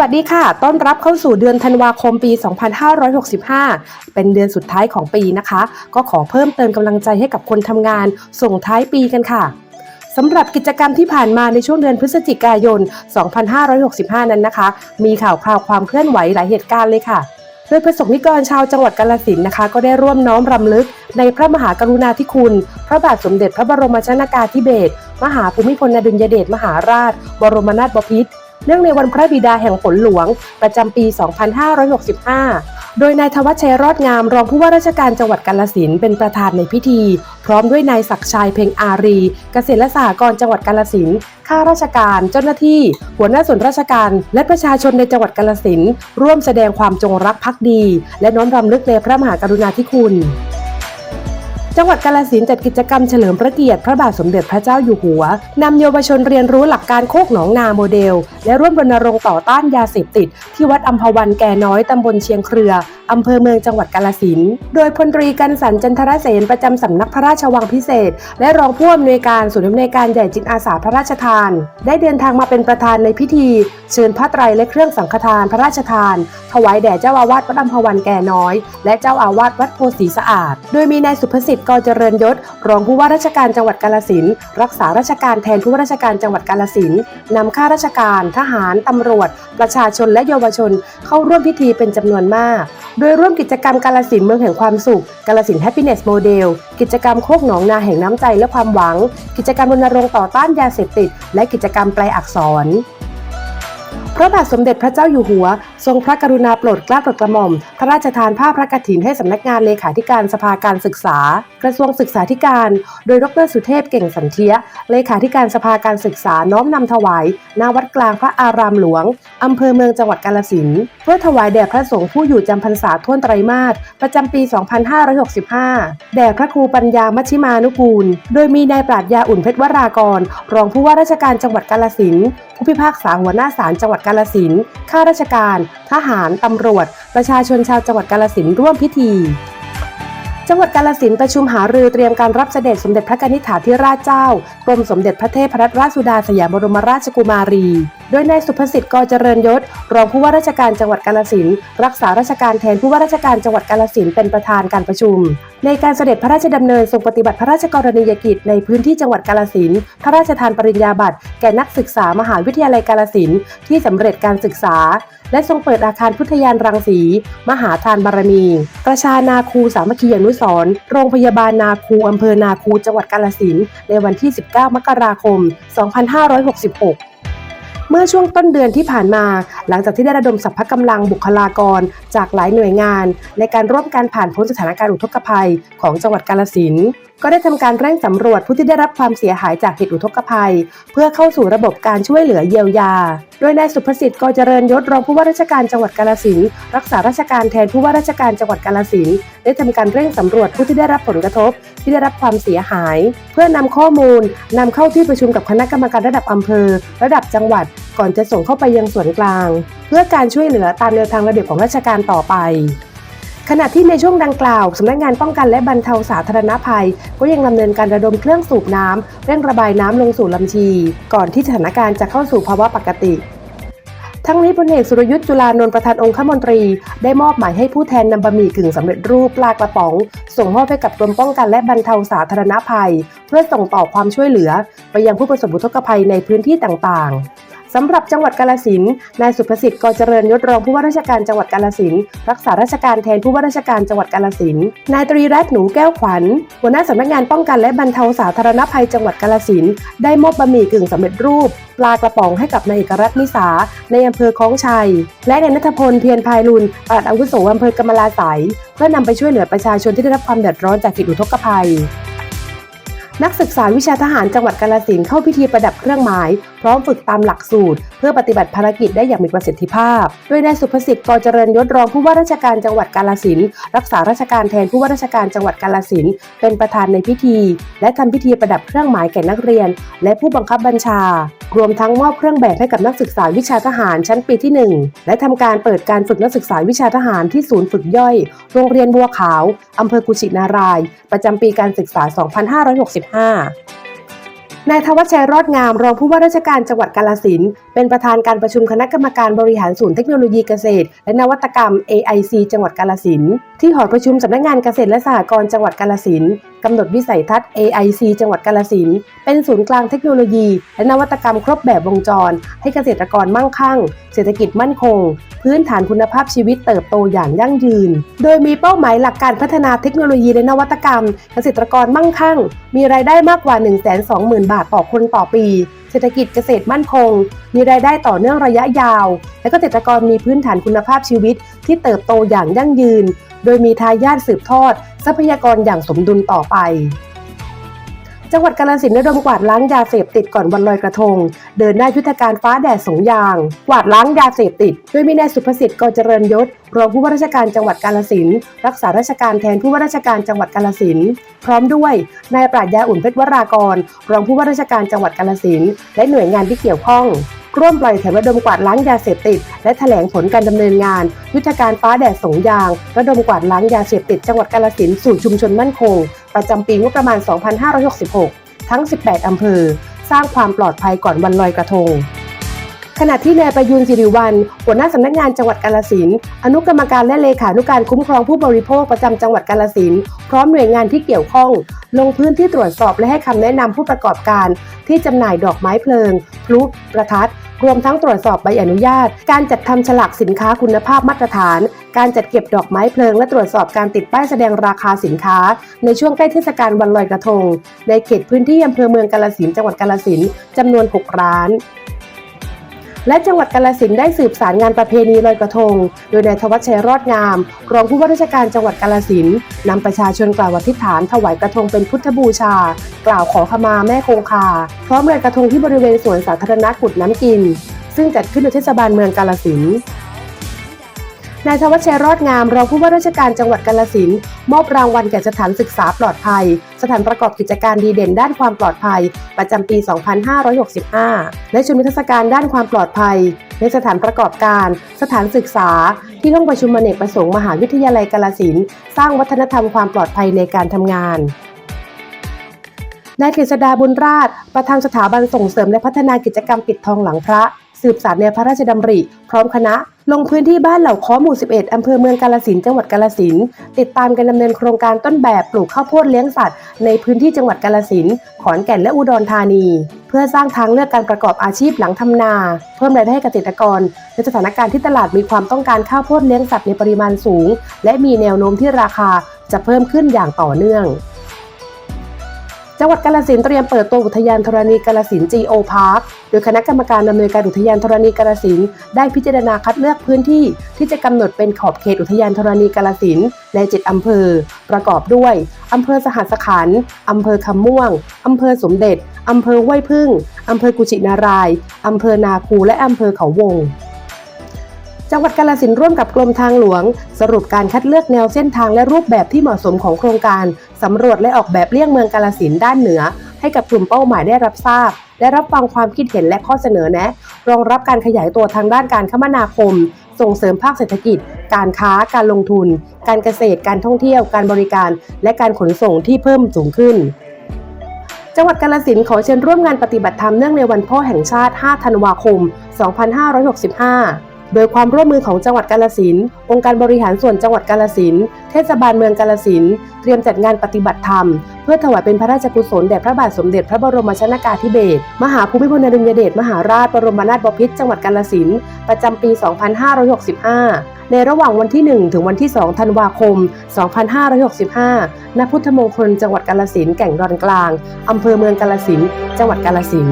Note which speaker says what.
Speaker 1: วัสดีค่ะ ต้อนรับเข้าสู่เดือนธันวาคมปี 2565 เป็นเดือนสุดท้ายของปีนะคะ ก็ขอเพิ่มเติมกำลังใจให้กับคนทำงาน ส่งท้ายปีกันค่ะสำหรับกิจกรรมที่ผ่านมาในช่วงเดือนพฤศจิกายน 2565 นั้นนะคะ มีข่าวคราวความเคลื่อนไหวหลายเหตุการณ์เลยค่ะโดยประสบนิกรชาวจังหวัดกาลสินนะคะ ก็ได้ร่วมน้อมรำลึก ในพระมหากรุณาธิคุณ พระบาทสมเด็จพระบรมชนากาธิเบศรมหาภูมิพลอดุลยเดชมหาราช บรมนาถบพิตร เนื่องในวันพระบิดาแห่งฝนหลวง ประจำปี 2565 โดยนายธวัชชัยรอดงามรองผู้ว่าราชการจังหวัดกาลสินเป็นประธานในพิธี พร้อมด้วยนายศักชัยเพ็งอารี เกษตรและสหกรณ์จังหวัดกาลสินข้าราชการ เจ้าหน้าที่ หัวหน้าส่วนราชการ และประชาชนในจังหวัดกาลสินร่วมแสดงความจงรักภักดี และน้อมรำลึกในพระมหากรุณาธิคุณ จังหวัดกาลสินจัดกิจกรรมเฉลิมพระเกียรติพระบาทสมเด็จพระเจ้าอยู่หัวนำเยาวชนเรียนรู้หลักการโคกหนองนาโมเดล และร่วมรณรงค์ต่อต้านยาเสพติด ที่วัดอัมพวันแก่น้อยตำบลเชียงเครืออำเภอเมืองจังหวัดกาลสินโดยพลตรีกันสันจันทรเสนประจำสำนักพระราชวังพิเศษ และรองผู้อำนวยการศูนย์อำนวยการใหญ่จิตอาสาพระราชทาน ได้เดินทางมาเป็นประธานในพิธี เชิญพระไตรและเครื่องสังฆทานพระราชทาน ถวายแด่เจ้าอาวาสวัดอัมพวันแก่น้อย และเจ้าอาวาสวัดโพสีสะอาด โดยมีนายสุภสิทธิ์กเจริญยศ รองผู้ว่าราชการจังหวัดกาลสินรักษาราชการแทนผู้ว่าราชการจังหวัดกาลสินนำข้าราชการ ทหารตำรวจ ประชาชนและเยาวชน เข้าร่วมพิธีเป็นจำนวนมาก โดยร่วมกิจกรรมกาลสินเมืองแห่งความสุขกาลสินแฮปปี้เนสโมเดลกิจกรรมโคกหนองนาแห่งน้ำใจและความหวัง กิจกรรมรณรงค์ต่อต้านยาเสพติด และกิจกรรมแปลอักษร พระบาทสมเด็จพระเจ้าอยู่หัว ทรงพระกรุณาโปรดเกล้าโปรดกระหม่อม พระราชทานผ้าพระกฐินให้สำนักงานเลขาธิการสภาการศึกษา กระทรวงศึกษาธิการ โดยดรสุเทพเก่งสันเทีย เลขาธิการสภาการศึกษาน้อมนำถวายณวัดกลางพระอารามหลวงอำเภอเมืองจังหวัดกาลสินเพื่อถวายแด่พระสงฆ์ผู้อยู่จำพรรษาท่วนไตรมาสประจำปี 2565 แด่พระครูปัญญามัชิมานุกูล โดยมีนายปราดยาอุ่นเพชรวรากร รองผู้ว่าราชการจังหวัดกาลสินผู้พิพากษาหัวหน้าศาลจังหวัดกาลสินข้าราชการ ทหาร ตำรวจ ประชาชนชาวจังหวัดกาลสินร่วมพิธี จังหวัดกาลสินประชุมหารือเตรียมการรับเสด็จสมเด็จพระนิษฐาธิราชเจ้ากรมสมเด็จพระเทพรัตนราชสุดาสยามบรมราชกุมารี โดยนายสุภสิทธิ์กเจริญยศ รองผู้ว่าราชการจังหวัดกาลสินรักษาราชการแทนผู้ว่าราชการจังหวัดกาลสินเป็นประธานการประชุม ในการเสด็จพระราชดำเนินทรงปฏิบัติพระราชกรณียกิจในพื้นที่จังหวัดกาลสินพระราชทานปริญญาบัตรแก่นักศึกษามหาวิทยาลัยกาลสินที่สำเร็จการศึกษา และทรงเปิดอาคารพุทธยานรังสี มหาทานบารมี ประชานาคูสามัคคีอนุสรณ์โรงพยาบาลนาคูอำเภอนาคูจังหวัดกาลสินในวันที่ 19 มกราคม 2566เมื่อช่วงต้นเดือนที่ผ่านมา หลังจากที่ได้ระดมสรรพกำลังบุคลากร จากหลายหน่วยงาน ในการร่วมการผ่านพ้นสถานการณ์อุทกภัยของจังหวัดกาลสิน ก็ได้ทำการเร่งสำรวจผู้ที่ได้รับความเสียหายจากเหตุอุทกภัย เพื่อเข้าสู่ระบบการช่วยเหลือเยียวยา โดยนายสุภสิทธิ์กเจริญยศรองผู้ว่าราชการจังหวัดกาลสินรักษาราชการแทนผู้ว่าราชการจังหวัดกาลสินได้ทำการเร่งสำรวจผู้ที่ได้รับผลกระทบ ที่ได้รับความเสียหาย เพื่อนำข้อมูลนำเข้าที่ประชุมกับคณะกรรมการระดับอำเภอ ระดับจังหวัดก่อนจะส่งเข้าไปยังส่วนกลาง เพื่อการช่วยเหลือตามแนวทางระเบียบของราชการต่อไป ขณะที่ในช่วงดังกล่าวสำนักงานป้องกันและบรรเทาสาธารณภัย ก็ยังดำเนินการระดมเครื่องสูบน้ำเร่งระบายน้ำลงสู่ลำชี ก่อนที่สถานการณ์จะเข้าสู่ภาวะปกติทั้งนี้พลเอกสุรยุทธ์จุลานนท์ประธานองคมนตรี ได้มอบหมายให้ผู้แทนนำบะหมี่กึ่งสำเร็จรูปปลากระป๋อง ส่งมอบให้กับกรมป้องกันและบรรเทาสาธารณภัย เพื่อส่งต่อความช่วยเหลือ ไปยังผู้ประสบอุทกภัยในพื้นที่ต่างๆ สำหรับจังหวัดกาลสินนายสุภสิทธิ์กอเจริญยศรองผู้ว่าราชการจังหวัดกาลสินรักษาราชการแทนผู้ว่าราชการจังหวัดกาลสินนายตรีรัตน์หนูแก้วขวัญหัวหน้าสำนักงานป้องกันและบรรเทาสาธารณภัยจังหวัดกาลสินได้มอบบะหมี่กึ่งสำเร็จรูปปลากระป๋องให้กับนายเอกรัตน์นิสาในอำเภอคลองชัย และนายนัทพลเพียรพายลุนปลัดอาวุโสอำเภอกำมะลาไสยเพื่อนำไปช่วยเหลือประชาชนที่ได้รับความเดือดร้อนจากเหตุอุทกภัยนักศึกษาวิชาทหารจังหวัดกาลสินเข้าพิธีประดับเครื่องหมายพร้อมฝึกตามหลักสูตร เพื่อปฏิบัติภารกิจได้อย่างมีประสิทธิภาพ โดยนายสุภสิทธิ์กเจริญยศรองผู้ว่าราชการจังหวัดกาลสินรักษาราชการแทนผู้ว่าราชการจังหวัดกาลสินเป็นประธานในพิธี และทำพิธีประดับเครื่องหมายแก่นักเรียน และผู้บังคับบัญชา รวมทั้งมอบเครื่องแบบให้กับนักศึกษาวิชาทหารชั้นปีที่ 1 และทำการเปิดการฝึกนักศึกษาวิชาทหารที่ศูนย์ฝึกย่อย โรงเรียนบัวขาวอำเภอกุชินาราย ประจำปีการศึกษา 2565 นายธวัชชัยรอดงามรองผู้ว่าราชการจังหวัดกาลสินเป็นประธานการประชุมคณะกรรมการบริหารศูนย์เทคโนโลยีเกษตร และนวัตกรรม AIC จังหวัดกาลสินที่หอประชุมสำนักงานเกษตรและสหกรณ์จังหวัดกาลสินกำหนดวิสัยทัศน์ AIC จังหวัดกาลสินเป็นศูนย์กลางเทคโนโลยี และนวัตกรรมครบแบบวงจร ให้เกษตรกรมั่งคั่ง เศรษฐกิจมั่นคง พื้นฐานคุณภาพชีวิตเติบโตอย่างยั่งยืน โดยมีเป้าหมายหลักการพัฒนาเทคโนโลยีและนวัตกรรม เกษตรกรมั่งคั่ง มีรายได้มากกว่า 120,000 บาทต่อคนต่อปีเศรษฐกิจเกษตรมั่นคง มีรายได้ต่อเนื่องระยะยาว และเกษตรกรมีพื้นฐานคุณภาพชีวิตที่เติบโตอย่างยั่งยืน โดยมีทายาทสืบทอด ทรัพยากรอย่างสมดุลต่อไป จังหวัดกาฬสินธุ์ระดมกวาดล้างยาเสพติดก่อนวันลอยกระทง เดินหน้ายุทธการฟ้าแดดสงยาง กวาดล้างยาเสพติดโดยมีนายสุภสิทธิ์กอเจริญยศรองผู้ว่าราชการจังหวัดกาฬสินธุ์รักษาราชการแทนผู้ว่าราชการจังหวัดกาฬสินธุ์พร้อมด้วยนายปราชญาอุ่นเพชรวรากร รองผู้ว่าราชการจังหวัดกาฬสินธุ์และหน่วยงานที่เกี่ยวข้อง ร่วมปล่อยแถวระดมกวาดล้างยาเสพติด และแถลงผลการดำเนินงาน ยุทธการฟ้าแดดสงยาง ระดมกวาดล้างยาเสพติด จังหวัดกาลสินสู่ชุมชนมั่นคง ประจำปีงบประมาณ 2566 ทั้ง 18 อำเภอ สร้างความปลอดภัยก่อนวันลอยกระทง ขณะที่นายประยูนสิริวัลหัวหน้าสำนักงานจังหวัดกาลสินอนุกรรมการและเลขานุการคุ้มครองผู้บริโภคประจำจังหวัดกาลสินพร้อมหน่วยงานที่เกี่ยวข้อง ลงพื้นที่ตรวจสอบและให้คำแนะนำผู้ประกอบการ ที่จำหน่ายดอกไม้เพลิง พลุประทัดรวมทั้งตรวจสอบใบอนุญาต การจัดทำฉลากสินค้าคุณภาพมาตรฐาน การจัดเก็บดอกไม้เพลิง และตรวจสอบการติดป้ายแสดงราคาสินค้า ในช่วงใกล้เทศกาลวันลอยกระทง ในเขตพื้นที่อำเภอเมืองกาลสินจังหวัดกาลสินจำนวน 6 ร้าน และจังหวัดกาลสินได้สืบสารงานประเพณีลอยกระทง โดยนายทวัชชัยรอดงาม รองผู้ว่าราชการจังหวัดกาลสินนำประชาชนกล่าวอธิษฐานถวายกระทงเป็นพุทธบูชา กล่าวขอขมาแม่คงคา พร้อมลอยกระทงที่บริเวณสวนสาธารณะกุดน้ำกิน ซึ่งจัดขึ้นโดยเทศบาลเมืองกาลสิน นายธวัชชัยรอดงาม รองผู้ว่าราชการจังหวัดกาลสินมอบรางวัลแก่สถานศึกษาปลอดภัย สถานประกอบกิจการดีเด่นด้านความปลอดภัย ประจำปี 2565 และชุมนิทรรศการด้านความปลอดภัย ในสถานประกอบการ สถานศึกษา ที่ห้องประชุมอเนกประสงค์มหาวิทยาลัยกาลสินสร้างวัฒนธรรมความปลอดภัยในการทำงานนายกฤษดาบุญราช ประธานสถาบันส่งเสริมและพัฒนากิจกรรมปิดทองหลังพระ สืบสารแนวพระราชดำริ พร้อมคณะ ลงพื้นที่บ้านเหล่าค้อหมู่ 11 อำเภอเมืองกาลสินจังหวัดกาลสินติดตามการดำเนินโครงการต้นแบบปลูกข้าวโพดเลี้ยงสัตว์ ในพื้นที่จังหวัดกาลสินขอนแก่นและอุดรธานี เพื่อสร้างทางเลือกการประกอบอาชีพหลังทำนา เพิ่มรายได้ให้เกษตรกร ในสถานการณ์ที่ตลาดมีความต้องการข้าวโพดเลี้ยงสัตว์ในปริมาณสูง และมีแนวโน้มที่ราคาจะเพิ่มขึ้นอย่างต่อเนื่อง จังหวัดกาฬสินเตรียมเปิดตัวอุทยานธรณีกาฬสินธุ์ GO Park โดยคณะกรรมการดำเนินการอุทยานธรณีกาฬสินได้พิจารณาคัดเลือกพื้นที่ ที่จะกำหนดเป็นขอบเขตอุทยานธรณีกาฬสินธุ์ใน7อำเภอ ประกอบด้วยอำเภอสหัสขันธ์อำเภอคำม่วงอำเภอสมเด็จอำเภอห้วยพึ่งอำเภอกุชินารายอำเภอนาคูและอำเภอเขาวง จังหวัดกาฬสินร่วมกับกรมทางหลวง สรุปการคัดเลือกแนวเส้นทางและรูปแบบที่เหมาะสมของโครงการสำรวจและออกแบบเลี่ยงเมืองกาฬสินด้านเหนือ ให้กับกลุ่มเป้าหมายได้รับทราบ และรับฟังความคิดเห็นและข้อเสนอแนะ รองรับการขยายตัวทางด้านการคมนาคม ส่งเสริมภาคเศรษฐกิจ การค้า การลงทุน การเกษตร การท่องเที่ยว การบริการ และการขนส่งที่เพิ่มสูงขึ้นจังหวัดกาฬสินขอเชิญร่วมงานปฏิบัติธรรมเนื่องในวันพ่อแห่งชาติ 5 ธันวาคม 2565 โดยความร่วมมือของจังหวัดกาฬสินองค์การบริหารส่วนจังหวัดกาฬสินเทศบาลเมืองกาฬสินเตรียมจัดงานปฏิบัติธรรม เพื่อถวายเป็นพระราชกุศลแด่พระบาทสมเด็จพระบรมชนากาธิเบศรมหาภูมิพลอดุลยเดชมหาราชบรมนาถบพิตรจังหวัดกาฬสินประจำปี 2565ในระหว่างวันที่ 1 ถึงวันที่ 2 ธันวาคม 2565 ณ พุทธมงคล จังหวัดกาฬสินแก่งดอนกลาง อำเภอเมืองกาฬสิน จังหวัดกาฬสิน